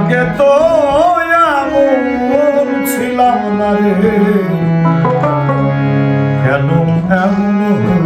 আগে তো এমন ছিলাম না রে। কেন এমন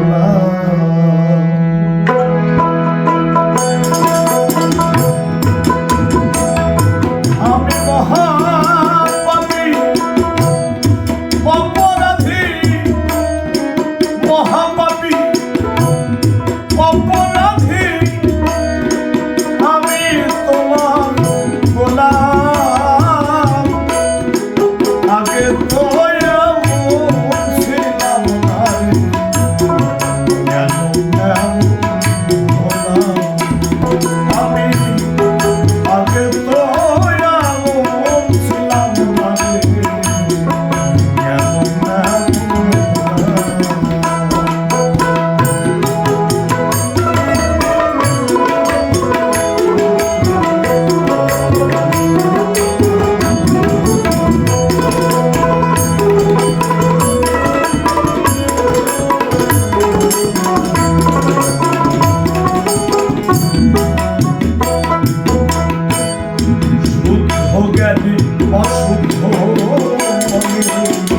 Oh, oh, oh, oh, oh,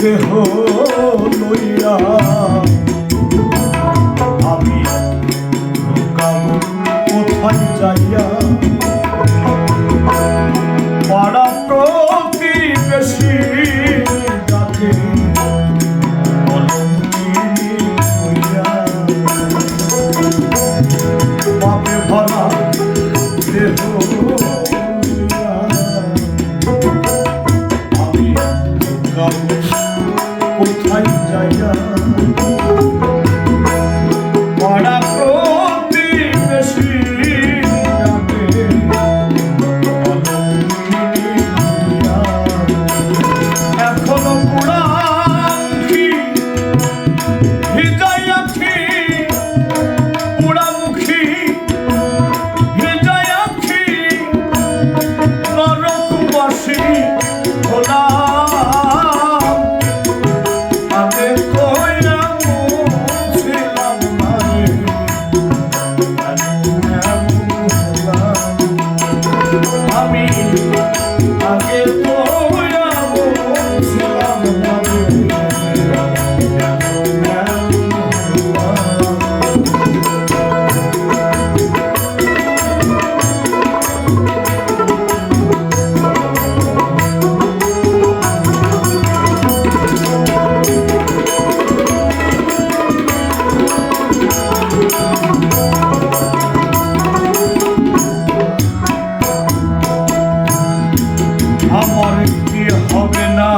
দেহ লইয়া? আমি কাম কোথায় যাইয়া? কোথায় যাইয়া Thank you. আমার কি হবে না?